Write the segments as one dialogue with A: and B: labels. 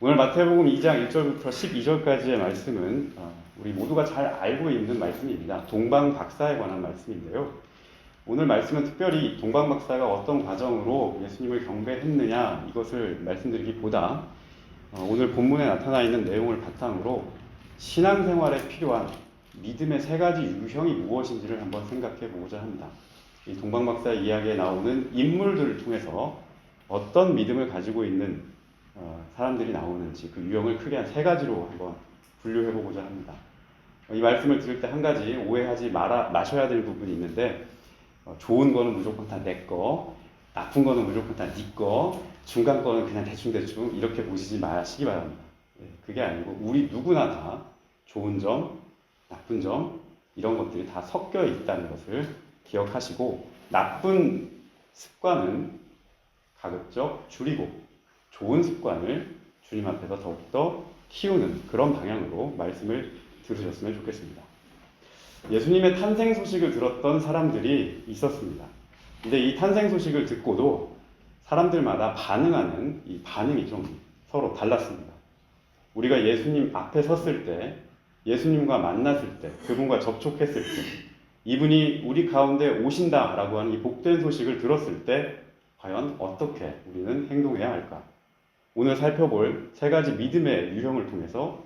A: 오늘 마태복음 2장 1절부터 12절까지의 말씀은 어, 우리 모두가 잘 알고 있는 말씀입니다. 동방 박사에 관한 말씀인데요. 오늘 말씀은 특별히 동방 박사가 어떤 과정으로 예수님을 경배했느냐 이것을 말씀드리기보다 어, 오늘 본문에 나타나 있는 내용을 바탕으로 신앙생활에 필요한 믿음의 세 가지 유형이 무엇인지를 한번 생각해 보고자 합니다. 이 동방 박사 이야기에 나오는 인물들을 통해서 어떤 믿음을 가지고 있는 어, 사람들이 나오는지 그 유형을 크게 한 세 가지로 한번 분류해 보고자 합니다. 어, 이 말씀을 들을 때한 가지 오해하지 말아 마셔야 될 부분이 있는데 어, 좋은 거는 무조건 다 내 거, 나쁜 거는 무조건 다 네 거, 중간 거는 그냥 대충 대충 이렇게 보시지 마시기 바랍니다. 예, 그게 아니고 우리 누구나 다 좋은 점, 나쁜 점 이런 것들이 다 섞여 있다는 것을 기억하시고 나쁜 습관은 가급적 줄이고 좋은 습관을 주님 앞에서 더욱더 키우는 그런 방향으로 말씀을 들으셨으면 좋겠습니다. 예수님의 탄생 소식을 들었던 사람들이 있었습니다. 근데 이 탄생 소식을 듣고도 사람들마다 반응하는 이 반응이 좀 서로 달랐습니다. 우리가 예수님 앞에 섰을 때, 예수님과 만났을 때, 그분과 접촉했을 때, 이분이 우리 가운데 오신다라고 하는 이 복된 소식을 들었을 때, 과연 어떻게 우리는 행동해야 할까? 오늘 살펴볼 세 가지 믿음의 유형을 통해서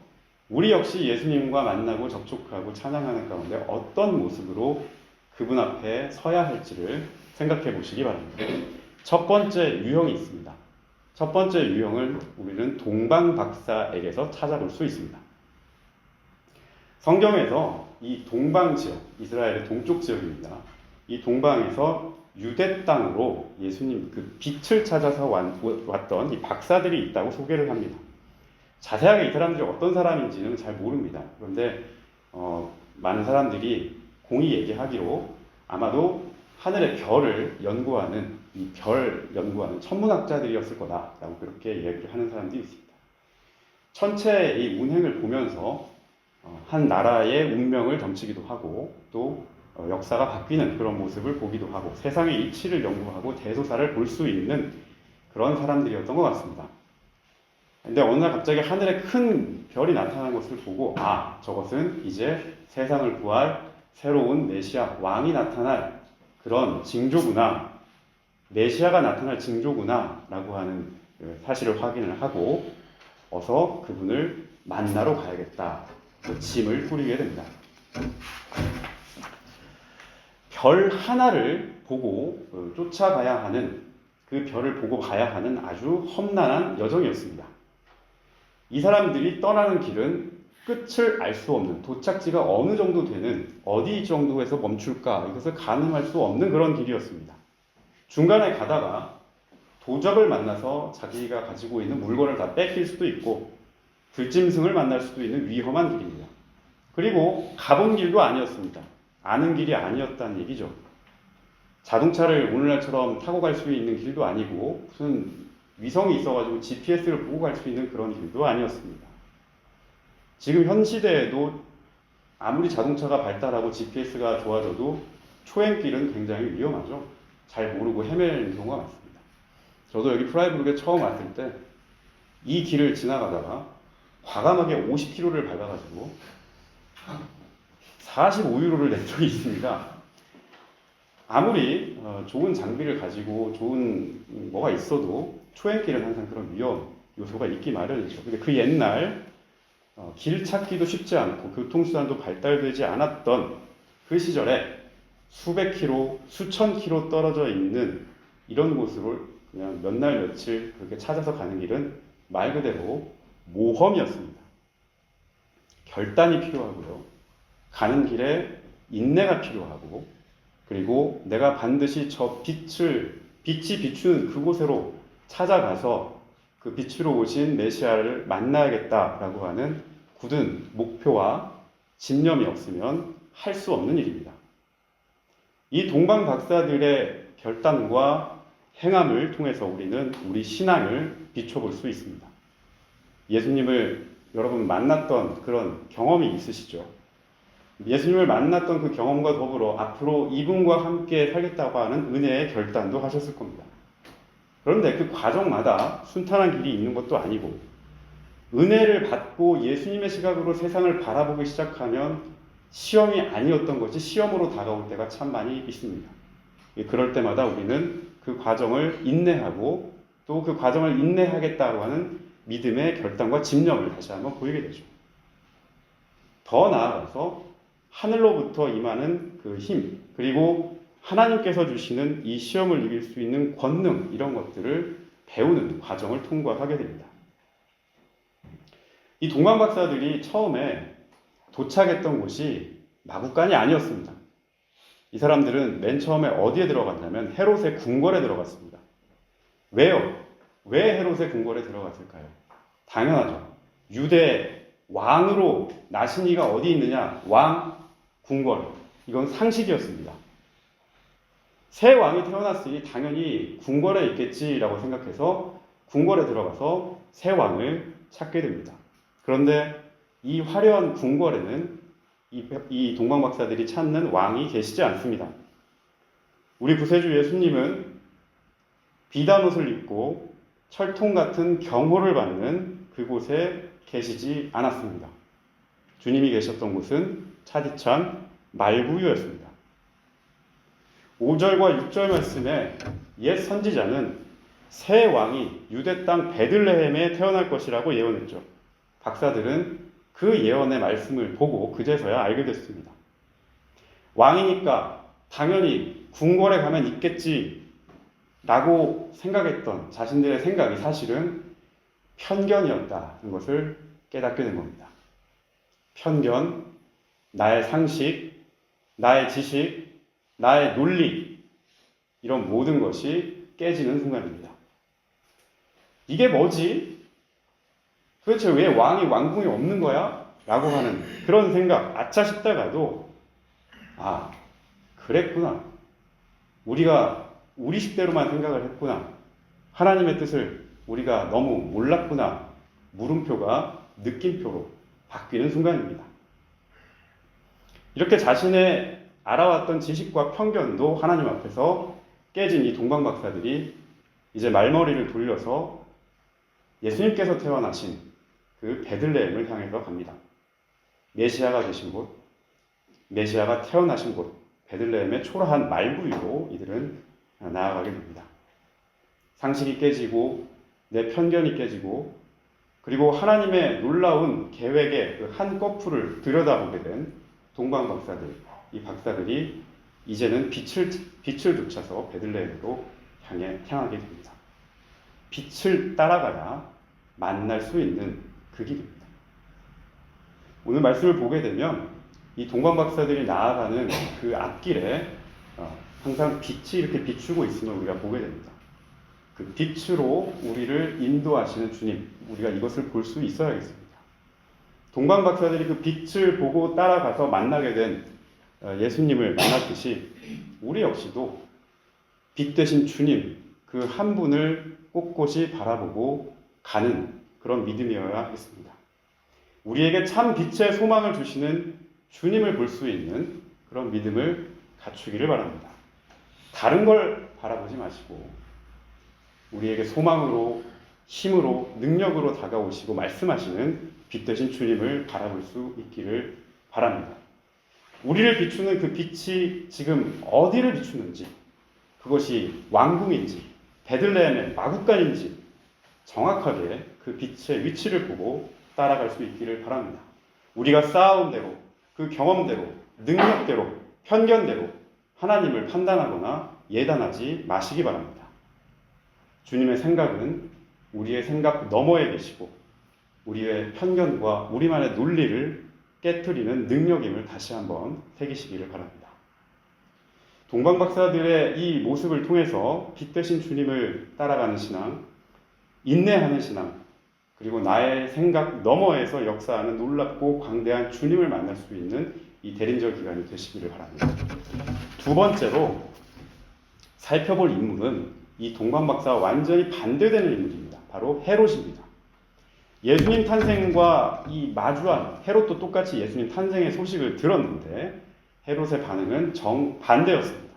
A: 우리 역시 예수님과 만나고 접촉하고 찬양하는 가운데 어떤 모습으로 그분 앞에 서야 할지를 생각해 보시기 바랍니다. 첫 번째 유형이 있습니다. 첫 번째 유형을 우리는 동방 박사에게서 찾아볼 수 있습니다. 성경에서 이 동방 지역, 이스라엘의 동쪽 지역입니다. 이 동방에서 유대 땅으로 예수님 그 빛을 찾아서 왔던 이 박사들이 있다고 소개를 합니다. 자세하게 이 사람들이 어떤 사람인지는 잘 모릅니다. 그런데 어, 많은 사람들이 공이 얘기하기로 아마도 하늘의 별을 연구하는 이 별 연구하는 천문학자들이었을 거다라고 그렇게 얘기를 하는 사람들이 있습니다. 천체의 이 운행을 보면서 어, 한 나라의 운명을 점치기도 하고 또 어, 역사가 바뀌는 그런 모습을 보기도 하고 세상의 이치를 연구하고 대소사를 볼 수 있는 그런 사람들이었던 것 같습니다. 근데 어느 날 갑자기 하늘에 큰 별이 나타나는 것을 보고 아 저것은 이제 세상을 구할 새로운 메시아 왕이 나타날 그런 징조구나 메시아가 나타날 징조구나라고 하는 그 사실을 확인을 하고 어서 그분을 만나러 가야겠다 그 짐을 꾸리게 됩니다. 별 하나를 보고 어, 쫓아가야 하는 그 별을 보고 가야 하는 아주 험난한 여정이었습니다. 이 사람들이 떠나는 길은 끝을 알 수 없는 도착지가 어느 정도 되는 어디 정도에서 멈출까 이것을 가늠할 수 없는 그런 길이었습니다. 중간에 가다가 도적을 만나서 자기가 가지고 있는 물건을 다 뺏길 수도 있고 들짐승을 만날 수도 있는 위험한 길입니다. 그리고 가본 길도 아니었습니다. 아는 길이 아니었다는 얘기죠. 자동차를 오늘날처럼 타고 갈 수 있는 길도 아니고 무슨 위성이 있어가지고 GPS를 보고 갈 수 있는 그런 길도 아니었습니다. 지금 현 시대에도 아무리 자동차가 발달하고 GPS가 좋아져도 초행길은 굉장히 위험하죠. 잘 모르고 헤매는 경우가 많습니다. 저도 여기 프라이브룩에 처음 왔을 때 이 길을 지나가다가 과감하게 50km를 밟아가지고 45유로를 낸 적이 있습니다. 아무리 어, 좋은 장비를 가지고 좋은 뭐가 있어도 초행길은 항상 그런 위험 요소가 있기 마련이죠. 근데 그 옛날 어, 길 찾기도 쉽지 않고 교통수단도 발달되지 않았던 그 시절에 수백 킬로, 수천 킬로 떨어져 있는 이런 곳으로 그냥 몇 날 며칠 그렇게 찾아서 가는 길은 말 그대로 모험이었습니다. 결단이 필요하고요. 가는 길에 인내가 필요하고 그리고 내가 반드시 저 빛을 빛이 비추는 그곳으로 찾아가서 그 빛으로 오신 메시아를 만나야겠다라고 하는 굳은 목표와 집념이 없으면 할 수 없는 일입니다. 이 동방 박사들의 결단과 행함을 통해서 우리는 우리 신앙을 비춰볼 수 있습니다. 예수님을 여러분 만났던 그런 경험이 있으시죠? 예수님을 만났던 그 경험과 더불어 앞으로 이분과 함께 살겠다고 하는 은혜의 결단도 하셨을 겁니다. 그런데 그 과정마다 순탄한 길이 있는 것도 아니고 은혜를 받고 예수님의 시각으로 세상을 바라보기 시작하면 시험이 아니었던 것이 시험으로 다가올 때가 참 많이 있습니다. 예, 그럴 때마다 우리는 그 과정을 인내하고 또 그 과정을 인내하겠다고 하는 믿음의 결단과 집념을 다시 한번 보이게 되죠. 더 나아가서 하늘로부터 임하는 그 힘, 그리고 하나님께서 주시는 이 시험을 이길 수 있는 권능, 이런 것들을 배우는 과정을 통과하게 됩니다. 이 동방 박사들이 처음에 도착했던 곳이 마국간이 아니었습니다. 이 사람들은 맨 처음에 어디에 들어갔냐면 헤롯의 궁궐에 들어갔습니다. 왜요? 왜 헤롯의 궁궐에 들어갔을까요? 당연하죠. 유대 왕으로 나신 이가 어디 있느냐? 왕, 궁궐. 이건 상식이었습니다. 새 왕이 태어났으니 당연히 궁궐에 있겠지라고 생각해서 궁궐에 들어가서 새 왕을 찾게 됩니다. 그런데 이 화려한 궁궐에는 이, 이 동방박사들이 찾는 왕이 계시지 않습니다. 우리 구세주 예수님은 비단 옷을 입고 철통 같은 경호를 받는 그곳에 계시지 않았습니다. 주님이 계셨던 곳은 차디찬 말구유였습니다. 5절과 6절 말씀에 옛 선지자는 새 왕이 유대 땅 베들레헴에 태어날 것이라고 예언했죠. 박사들은 그 예언의 말씀을 보고 그제서야 알게 됐습니다. 왕이니까 당연히 궁궐에 가면 있겠지 라고 생각했던 자신들의 생각이 사실은 편견이었다는 것을 깨닫게 된 겁니다. 편견, 나의 상식, 나의 지식, 나의 논리, 이런 모든 것이 깨지는 순간입니다. 이게 뭐지? 도대체 왜 왕이 왕궁이 없는 거야? 라고 하는 그런 생각, 아차 싶다가도, 아, 그랬구나. 우리가 우리 식대로만 생각을 했구나. 하나님의 뜻을 우리가 너무 몰랐구나. 물음표가 느낌표로 바뀌는 순간입니다. 이렇게 자신의 알아왔던 지식과 편견도 하나님 앞에서 깨진 이 동방박사들이 이제 말머리를 돌려서 예수님께서 태어나신 그 베들레헴을 향해서 갑니다. 메시아가 되신 곳, 메시아가 태어나신 곳, 베들레헴의 초라한 말구유로 이들은 나아가게 됩니다. 상식이 깨지고 내 편견이 깨지고 그리고 하나님의 놀라운 계획의 그 한꺼풀을 들여다보게 된 동방 박사들, 이 박사들이 이제는 빛을 빛을 쫓아서 베들레헴으로 향해 향하게 됩니다. 빛을 따라가야 만날 수 있는 그 길입니다. 오늘 말씀을 보게 되면 이 동방 박사들이 나아가는 그 앞길에 어, 항상 빛이 이렇게 비추고 있음을 우리가 보게 됩니다. 그 빛으로 우리를 인도하시는 주님, 우리가 이것을 볼 수 있어야겠습니다. 동방 박사들이 그 빛을 보고 따라가서 만나게 된 어, 예수님을 만났듯이 우리 역시도 빛 대신 주님 그 한 분을 꼿꼿이 바라보고 가는 그런 믿음이어야 하겠습니다. 우리에게 참 빛의 소망을 주시는 주님을 볼 수 있는 그런 믿음을 갖추기를 바랍니다. 다른 걸 바라보지 마시고 우리에게 소망으로 힘으로 능력으로 다가오시고 말씀하시는 빛 대신 주님을 바라볼 수 있기를 바랍니다. 우리를 비추는 그 빛이 지금 어디를 비추는지 그것이 왕궁인지 베들레헴의 마국간인지 정확하게 그 빛의 위치를 보고 따라갈 수 있기를 바랍니다. 우리가 쌓아온 대로 그 경험대로 능력대로 편견대로 하나님을 판단하거나 예단하지 마시기 바랍니다. 주님의 생각은 우리의 생각 너머에 계시고 우리의 편견과 우리만의 논리를 깨뜨리는 능력임을 다시 한번 새기시기를 바랍니다. 동방 박사들의 이 모습을 통해서 빛 대신 주님을 따라가는 신앙, 인내하는 신앙, 그리고 나의 생각 너머에서 역사하는 놀랍고 광대한 주님을 만날 수 있는 이 대림절 기간이 되시기를 바랍니다. 두 번째로 살펴볼 인물은 이 동방 박사와 완전히 반대되는 인물입니다. 바로 헤롯입니다. 예수님 탄생과 이 마주한 헤롯도 똑같이 예수님 탄생의 소식을 들었는데 헤롯의 반응은 정 반대였습니다.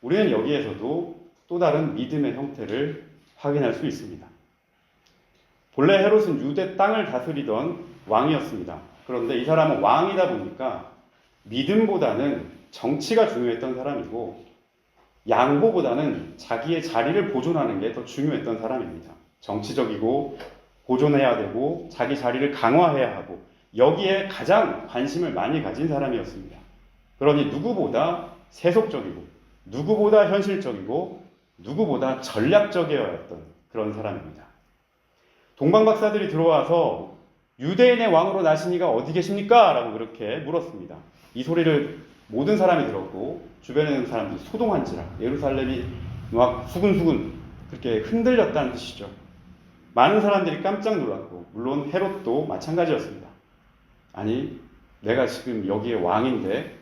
A: 우리는 여기에서도 또 다른 믿음의 형태를 확인할 수 있습니다. 본래 헤롯은 유대 땅을 다스리던 왕이었습니다. 그런데 이 사람은 왕이다 보니까 믿음보다는 정치가 중요했던 사람이고 양보보다는 자기의 자리를 보존하는 게 더 중요했던 사람입니다. 정치적이고 보존해야 되고 자기 자리를 강화해야 하고 여기에 가장 관심을 많이 가진 사람이었습니다. 그러니 누구보다 세속적이고 누구보다 현실적이고 누구보다 전략적이어야 했던 그런 사람입니다. 동방 박사들이 들어와서 유대인의 왕으로 나신 이가 어디 계십니까? 라고 그렇게 물었습니다. 이 소리를 모든 사람이 들었고 주변에 있는 사람들이 소동한지라 예루살렘이 막 수근수근 그렇게 흔들렸다는 뜻이죠. 많은 사람들이 깜짝 놀랐고 물론 헤롯도 마찬가지였습니다. 아니 내가 지금 여기에 왕인데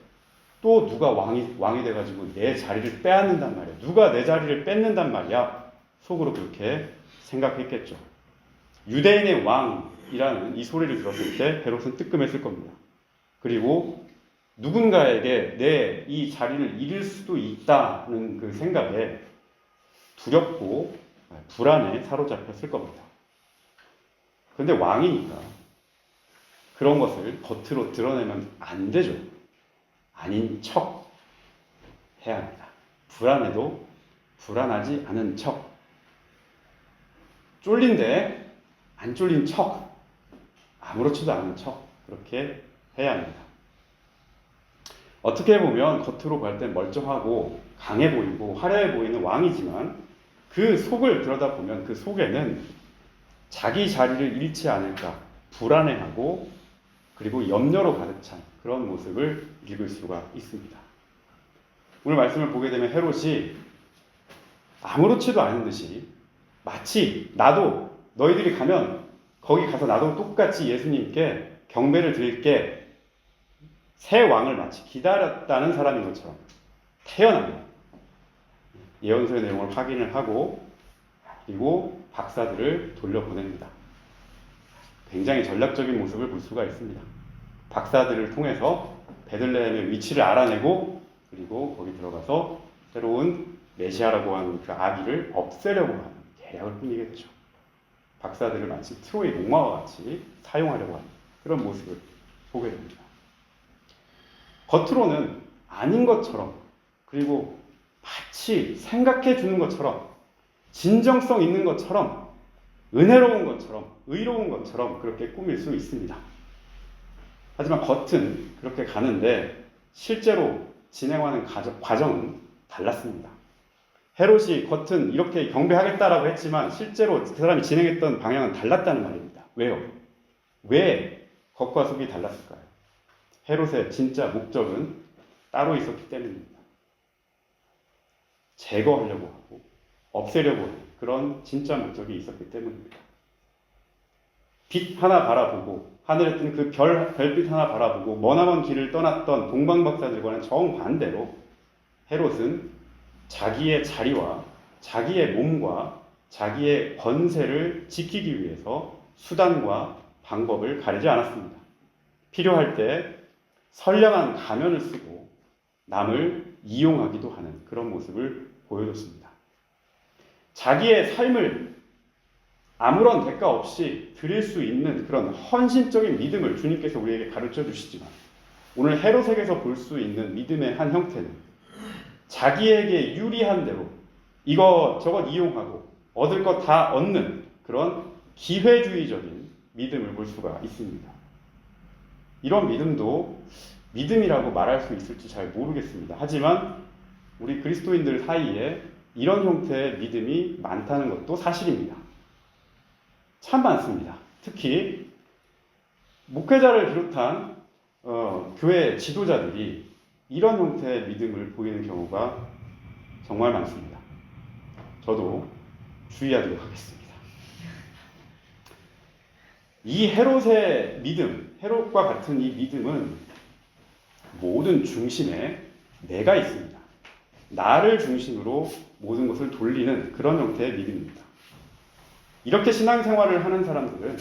A: 또 누가 왕이 왕이 돼가지고 내 자리를 빼앗는단 말이야. 누가 내 자리를 뺏는단 말이야. 속으로 그렇게 생각했겠죠. 유대인의 왕이라는 이 소리를 들었을 때 헤롯은 뜨끔했을 겁니다. 그리고 누군가에게 내 이 자리를 잃을 수도 있다는 그 생각에 두렵고 불안에 사로잡혔을 겁니다. 그런데 왕이니까 그런 것을 겉으로 드러내면 안 되죠. 아닌 척 해야 합니다. 불안해도 불안하지 않은 척. 쫄린데 안 쫄린 척. 아무렇지도 않은 척. 그렇게 해야 합니다. 어떻게 보면 겉으로 볼 땐 멀쩡하고 강해 보이고 화려해 보이는 왕이지만 그 속을 들여다보면 그 속에는 자기 자리를 잃지 않을까 불안해하고 그리고 염려로 가득 찬 그런 모습을 읽을 수가 있습니다. 오늘 말씀을 보게 되면 헤롯이 아무렇지도 않은 듯이 마치 나도 너희들이 가면 거기 가서 나도 똑같이 예수님께 경배를 드릴게 새 왕을 마치 기다렸다는 사람인 것처럼 태어납니다. 예언서의 내용을 확인을 하고 그리고 박사들을 돌려보냅니다. 굉장히 전략적인 모습을 볼 수가 있습니다. 박사들을 통해서 베들레헴의 위치를 알아내고 그리고 거기 들어가서 새로운 메시아라고 하는 그 아기를 없애려고 하는 계략을 꾸미게 되죠. 박사들을 마치 트로이 목마와 같이 사용하려고 하는 그런 모습을 보게 됩니다. 겉으로는 아닌 것처럼 그리고 마치 생각해 주는 것처럼 진정성 있는 것처럼 은혜로운 것처럼 의로운 것처럼 그렇게 꾸밀 수 있습니다. 하지만 겉은 그렇게 가는데 실제로 진행하는 과정은 달랐습니다. 헤롯이 겉은 이렇게 경배하겠다라고 했지만 실제로 그 사람이 진행했던 방향은 달랐다는 말입니다. 왜요? 왜 겉과 속이 달랐을까요? 헤롯의 진짜 목적은 따로 있었기 때문입니다. 제거하려고 하고 없애려고 하는 그런 진짜 목적이 있었기 때문입니다. 빛 하나 바라보고 하늘에 뜬 그 별, 별빛 하나 바라보고 머나먼 길을 떠났던 동방박사들과는 정반대로 헤롯은 자기의 자리와 자기의 몸과 자기의 권세를 지키기 위해서 수단과 방법을 가리지 않았습니다. 필요할 때 선량한 가면을 쓰고 남을 이용하기도 하는 그런 모습을 보여줬습니다. 자기의 삶을 아무런 대가 없이 드릴 수 있는 그런 헌신적인 믿음을 주님께서 우리에게 가르쳐 주시지만 오늘 헤롯에게서 볼 수 있는 믿음의 한 형태는 자기에게 유리한 대로 이거 저것 이용하고 얻을 것 다 얻는 그런 기회주의적인 믿음을 볼 수가 있습니다. 이런 믿음도 믿음이라고 말할 수 있을지 잘 모르겠습니다. 하지만 우리 그리스도인들 사이에 이런 형태의 믿음이 많다는 것도 사실입니다. 참 많습니다. 특히 목회자를 비롯한 어, 교회 지도자들이 이런 형태의 믿음을 보이는 경우가 정말 많습니다. 저도 주의하도록 하겠습니다. 이 헤롯의 믿음, 헤롯과 같은 이 믿음은 모든 중심에 내가 있습니다. 나를 중심으로 모든 것을 돌리는 그런 형태의 믿음입니다. 이렇게 신앙생활을 하는 사람들은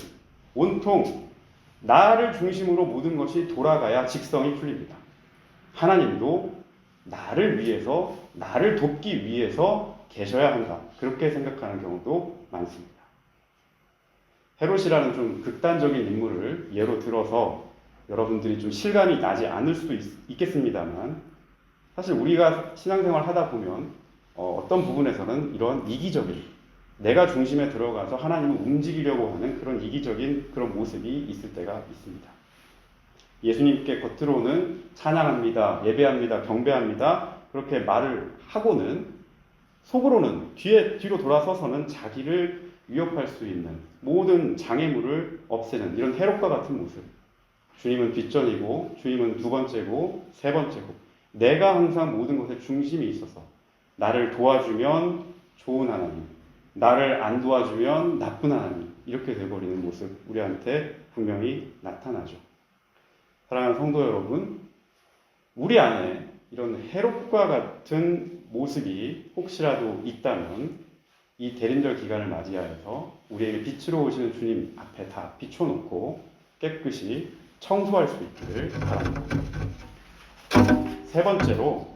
A: 온통 나를 중심으로 모든 것이 돌아가야 직성이 풀립니다. 하나님도 나를 위해서, 나를 돕기 위해서 계셔야 한다. 그렇게 생각하는 경우도 많습니다. 헤롯이라는 좀 극단적인 인물을 예로 들어서 여러분들이 좀 실감이 나지 않을 수도 있, 겠습니다만 사실 우리가 신앙생활 하다 보면 어, 어떤 부분에서는 이런 이기적인 내가 중심에 들어가서 하나님을 움직이려고 하는 그런 이기적인 그런 모습이 있을 때가 있습니다. 예수님께 겉으로는 찬양합니다, 예배합니다, 경배합니다 그렇게 말을 하고는 속으로는 뒤에 뒤로 돌아서서는 자기를 위협할 수 있는 모든 장애물을 없애는 이런 해롭과 같은 모습. 주님은 뒷전이고 주님은 두 번째고 세 번째고 내가 항상 모든 것의 중심이 있어서 나를 도와주면 좋은 하나님, 나를 안 도와주면 나쁜 하나님 이렇게 돼버리는 모습 우리한테 분명히 나타나죠. 사랑하는 성도 여러분, 우리 안에 이런 해롭과 같은 모습이 혹시라도 있다면 이 대림절 기간을 맞이하여서 우리에게 빛으로 오시는 주님 앞에 다 비춰놓고 깨끗이 청소할 수 있기를 바랍니다. 세 번째로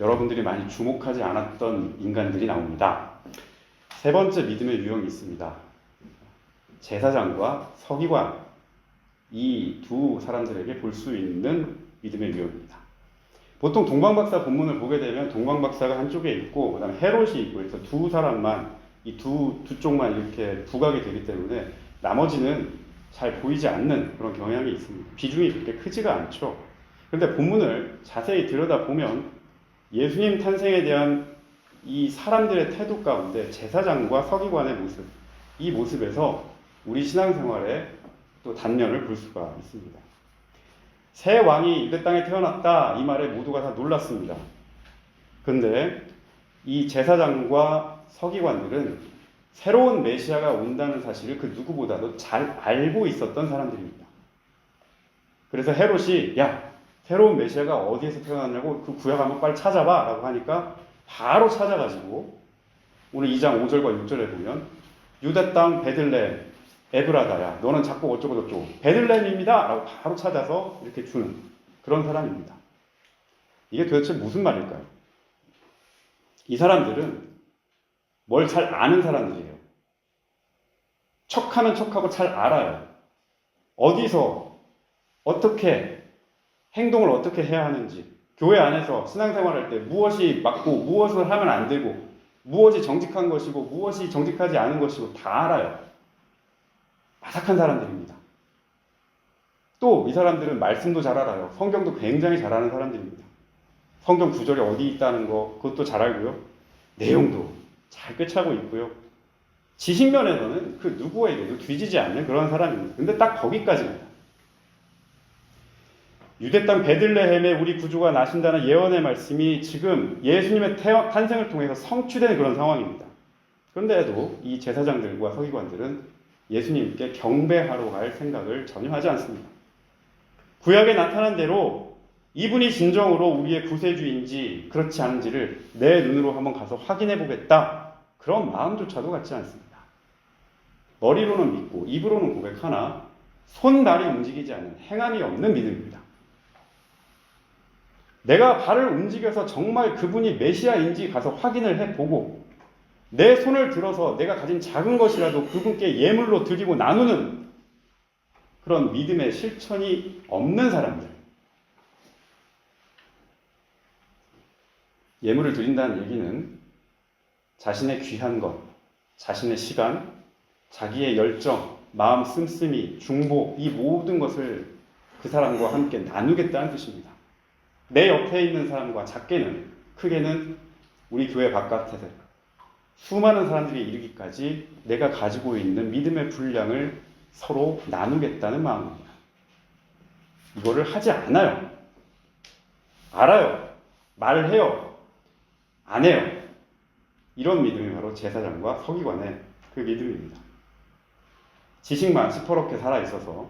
A: 여러분들이 많이 주목하지 않았던 인간들이 나옵니다. 세 번째 믿음의 유형이 있습니다. 제사장과 서기관 이 두 사람들에게 볼 수 있는 믿음의 유형입니다. 보통 동방박사 본문을 보게 되면 동방박사가 한쪽에 있고 그다음에 헤롯이 있고 그래서 두 사람만 이 두 두 쪽만 이렇게 부각이 되기 때문에 나머지는 잘 보이지 않는 그런 경향이 있습니다. 비중이 그렇게 크지가 않죠. 그런데 본문을 자세히 들여다 보면 예수님 탄생에 대한 이 사람들의 태도 가운데 제사장과 서기관의 모습, 이 모습에서 우리 신앙생활에 또 단면을 볼 수가 있습니다. 새 왕이 이 땅에 태어났다 이 말에 모두가 다 놀랐습니다. 근데 이 제사장과 서기관들은 새로운 메시아가 온다는 사실을 그 누구보다도 잘 알고 있었던 사람들입니다. 그래서 헤롯이 야 새로운 메시아가 어디에서 태어났냐고 그 구약 한번 빨리 찾아봐 라고 하니까 바로 찾아가지고 오늘 2장 5절과 6절에 보면 유다 땅 베들레 에브라다야 너는 자꾸 어쩌고 저쩌고 베들레헴입니다 라고 바로 찾아서 이렇게 주는 그런 사람입니다. 이게 도대체 무슨 말일까요? 이 사람들은 뭘 잘 아는 사람들이에요. 척하는 척하고 잘 알아요. 어디서 어떻게 행동을 어떻게 해야 하는지 교회 안에서 신앙생활할 때 무엇이 맞고 무엇을 하면 안 되고 무엇이 정직한 것이고 무엇이 정직하지 않은 것이고 다 알아요. 바삭한 사람들입니다. 또 이 사람들은 말씀도 잘 알아요. 성경도 굉장히 잘 아는 사람들입니다. 성경 구절이 어디 있다는 거 그것도 잘 알고요. 내용도 잘 꿰차고 있고요. 지식 면에서는 그 누구에게도 뒤지지 않는 그런 사람입니다. 근데 딱 거기까지입니다. 유대 땅 베들레헴에 우리 구주가 나신다는 예언의 말씀이 지금 예수님의 태어, 탄생을 통해서 성취되는 그런 상황입니다. 그런데도 이 제사장들과 서기관들은 예수님께 경배하러 갈 생각을 전혀 하지 않습니다. 구약에 나타난 대로 이분이 진정으로 우리의 구세주인지 그렇지 않은지를 내 눈으로 한번 가서 확인해 보겠다. 그런 마음조차도 갖지 않습니다. 머리로는 믿고 입으로는 고백하나 손발이 움직이지 않는 행함이 없는 믿음입니다. 내가 발을 움직여서 정말 그분이 메시아인지 가서 확인을 해보고 내 손을 들어서 내가 가진 작은 것이라도 그분께 예물로 드리고 나누는 그런 믿음의 실천이 없는 사람들. 예물을 드린다는 얘기는 자신의 귀한 것, 자신의 시간, 자기의 열정, 마음 씀씀이, 중보, 이 모든 것을 그 사람과 함께 나누겠다는 뜻입니다. 내 옆에 있는 사람과 작게는, 크게는 우리 교회 바깥에서 수많은 사람들이 이르기까지 내가 가지고 있는 믿음의 분량을 서로 나누겠다는 마음입니다. 이거를 하지 않아요. 알아요. 말을 해요. 안 해요. 이런 믿음이 바로 제사장과 서기관의 그 믿음입니다. 지식만 시퍼렇게 살아있어서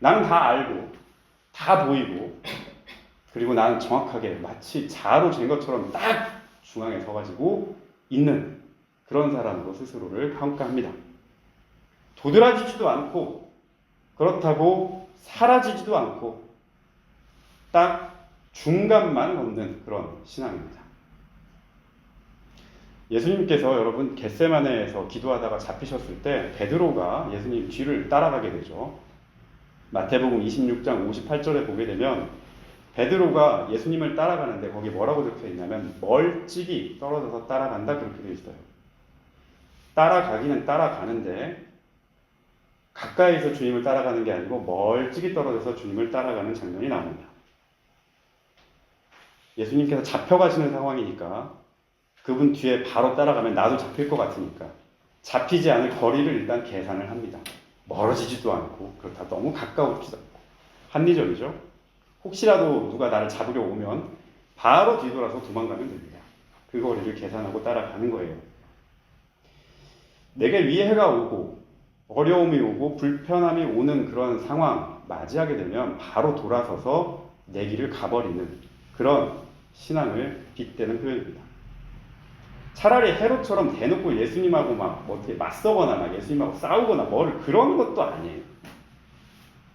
A: 나는 다 알고 다 보이고 그리고 나는 정확하게 마치 자로 잰 것처럼 딱 중앙에 서가지고 있는 그런 사람으로 스스로를 평가합니다. 도드라지지도 않고 그렇다고 사라지지도 않고 딱 중간만 걷는 그런 신앙입니다. 예수님께서 여러분 겟세마네에서 기도하다가 잡히셨을 때 베드로가 예수님 뒤를 따라가게 되죠. 마태복음 26장 58절에 보게 되면 베드로가 예수님을 따라가는데 거기 뭐라고 적혀 있냐면 멀찍이 떨어져서 따라간다 그렇게 되어 있어요. 따라가기는 따라가는데 가까이서 주님을 따라가는 게 아니고 멀찍이 떨어져서 주님을 따라가는 장면이 나옵니다. 예수님께서 잡혀가시는 상황이니까 그분 뒤에 바로 따라가면 나도 잡힐 것 같으니까 잡히지 않을 거리를 일단 계산을 합니다. 멀어지지도 않고 그렇다 너무 가까우지도 않고 합리적이죠. 혹시라도 누가 나를 잡으려 오면 바로 뒤돌아서 도망가면 됩니다. 그 거리를 계산하고 따라가는 거예요. 내게 위해가 오고 어려움이 오고 불편함이 오는 그런 상황 맞이하게 되면 바로 돌아서서 내 길을 가버리는 그런 신앙을 빗대는 표현입니다. 차라리 헤롯처럼 대놓고 예수님하고 막 어떻게 맞서거나 막 예수님하고 싸우거나 뭘 그런 것도 아니에요.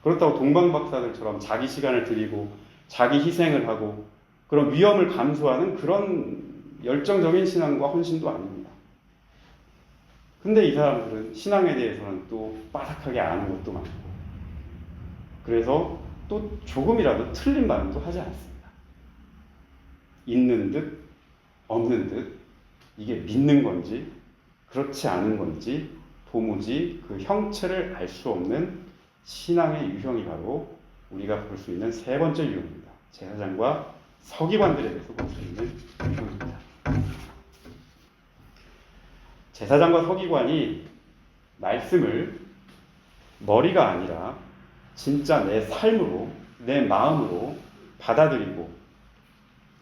A: 그렇다고 동방박사들처럼 자기 시간을 들이고 자기 희생을 하고 그런 위험을 감수하는 그런 열정적인 신앙과 헌신도 아닙니다. 근데 이 사람들은 신앙에 대해서는 또 빠삭하게 아는 것도 많고 그래서 또 조금이라도 틀린 또 하지 않습니다. 있는 듯 없는 듯 이게 믿는 건지 그렇지 않은 건지 도무지 그 형체를 알 수 없는 신앙의 유형이 바로 우리가 볼 수 있는 세 번째 유형입니다. 제사장과 서기관들에 대해서 볼 수 있는 유형입니다. 제사장과 서기관이 말씀을 머리가 아니라 진짜 내 삶으로, 내 마음으로 받아들이고,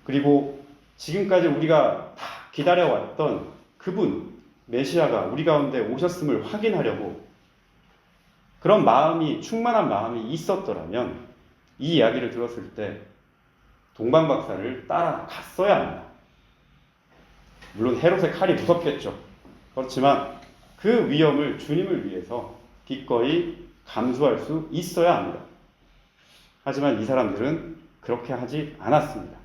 A: 그리고 지금까지 우리가 다 기다려왔던 그분, 메시아가 우리 가운데 오셨음을 확인하려고 그런 마음이, 충만한 마음이 있었더라면 이 이야기를 들었을 때 동방박사를 따라갔어야 합니다. 물론 헤롯의 칼이 무섭겠죠. 그렇지만 그 위험을 주님을 위해서 기꺼이 감수할 수 있어야 합니다. 하지만 이 사람들은 그렇게 하지 않았습니다.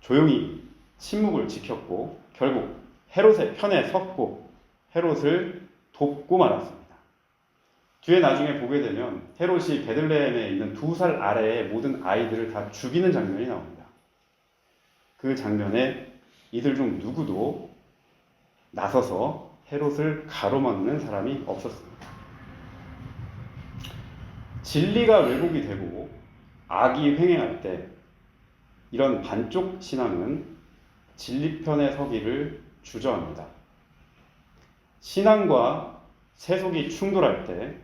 A: 조용히 침묵을 지켰고 결국 헤롯의 편에 섰고 헤롯을 돕고 말았습니다. 뒤에 나중에 보게 되면 헤롯이 베들레헴에 있는 두 살 아래의 모든 아이들을 다 죽이는 장면이 나옵니다. 그 장면에 이들 중 누구도 나서서 헤롯을 가로막는 사람이 없었습니다. 진리가 왜곡이 되고 악이 횡행할 때 이런 반쪽 신앙은 진리편에 서기를 주저합니다. 신앙과 세속이 충돌할 때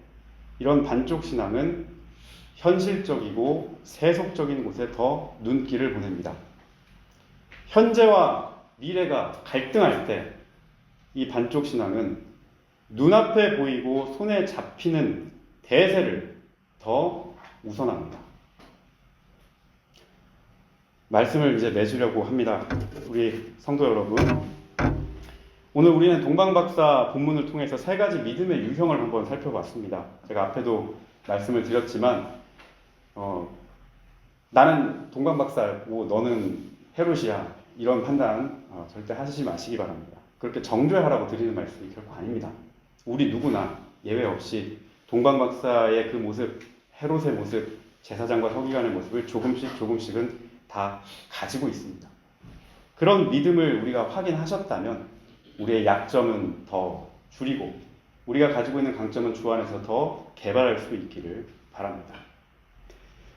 A: 이런 반쪽 신앙은 현실적이고 세속적인 곳에 더 눈길을 보냅니다. 현재와 미래가 갈등할 때 이 반쪽 신앙은 눈앞에 보이고 손에 잡히는 대세를 더 우선합니다. 말씀을 이제 맺으려고 합니다. 우리 성도 여러분. 오늘 우리는 동방박사 본문을 통해서 세 가지 믿음의 유형을 한번 살펴봤습니다. 제가 앞에도 말씀을 드렸지만, 어, 나는 동방박사고 너는 헤롯이야. 이런 판단 어, 절대 하시지 마시기 바랍니다. 그렇게 정죄하라고 드리는 말씀이 결코 아닙니다. 우리 누구나 예외 없이 동방박사의 그 모습, 헤롯의 모습, 제사장과 서기관의 모습을 조금씩 조금씩은 다 가지고 있습니다. 그런 믿음을 우리가 확인하셨다면 우리의 약점은 더 줄이고 우리가 가지고 있는 강점은 주 안에서 더 개발할 수 있기를 바랍니다.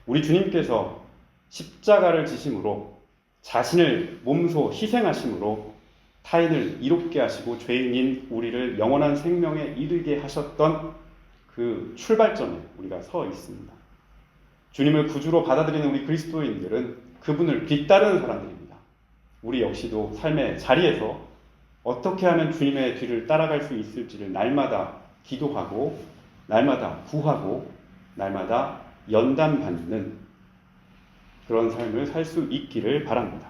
A: 우리 주님께서 십자가를 지심으로 자신을 몸소 희생하심으로 타인을 이롭게 하시고 죄인인 우리를 영원한 생명에 이르게 하셨던 그 출발점에 우리가 서 있습니다. 주님을 구주로 받아들이는 우리 그리스도인들은 그분을 뒤따르는 사람들입니다. 우리 역시도 삶의 자리에서 어떻게 하면 주님의 뒤를 따라갈 수 있을지를 날마다 기도하고, 날마다 구하고, 날마다 연단받는 그런 삶을 살 수 있기를 바랍니다.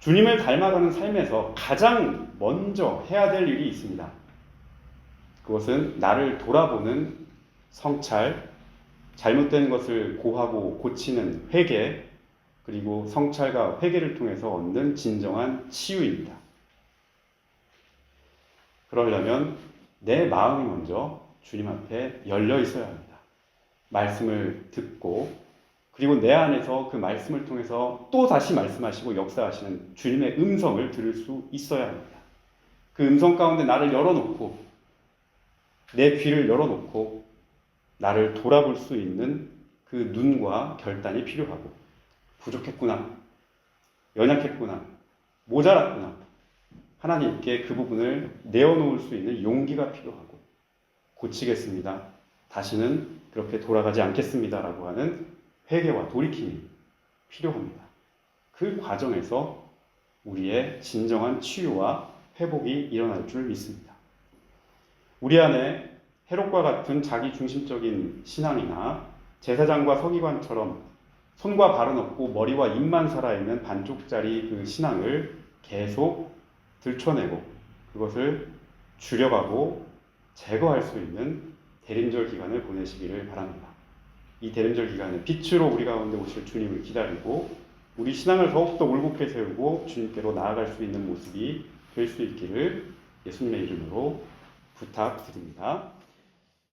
A: 주님을 닮아가는 삶에서 가장 먼저 해야 될 일이 있습니다. 그것은 나를 돌아보는 성찰, 잘못된 것을 고하고 고치는 회개, 그리고 성찰과 회개를 통해서 얻는 진정한 치유입니다. 그러려면 내 마음이 먼저 주님 앞에 열려 있어야 합니다. 말씀을 듣고 그리고 내 안에서 그 말씀을 통해서 또 다시 말씀하시고 역사하시는 주님의 음성을 들을 수 있어야 합니다. 그 음성 가운데 나를 열어놓고 내 귀를 열어놓고 나를 돌아볼 수 있는 그 눈과 결단이 필요하고 부족했구나, 연약했구나, 모자랐구나. 하나님께 그 부분을 내어놓을 수 있는 용기가 필요하고 고치겠습니다. 다시는 그렇게 돌아가지 않겠습니다라고 하는 회개와 돌이킴이 필요합니다. 그 과정에서 우리의 진정한 치유와 회복이 일어날 줄 믿습니다. 우리 안에 헤롯과 같은 자기 중심적인 신앙이나 제사장과 서기관처럼 손과 발은 없고 머리와 입만 살아있는 반쪽짜리 그 신앙을 계속 들춰내고 그것을 줄여가고 제거할 수 있는 대림절 기간을 보내시기를 바랍니다. 이 대림절 기간에 빛으로 우리 가운데 오실 주님을 기다리고 우리 신앙을 더욱더 울곡해 세우고 주님께로 나아갈 수 있는 모습이 될 수 있기를 예수님의 이름으로 부탁드립니다.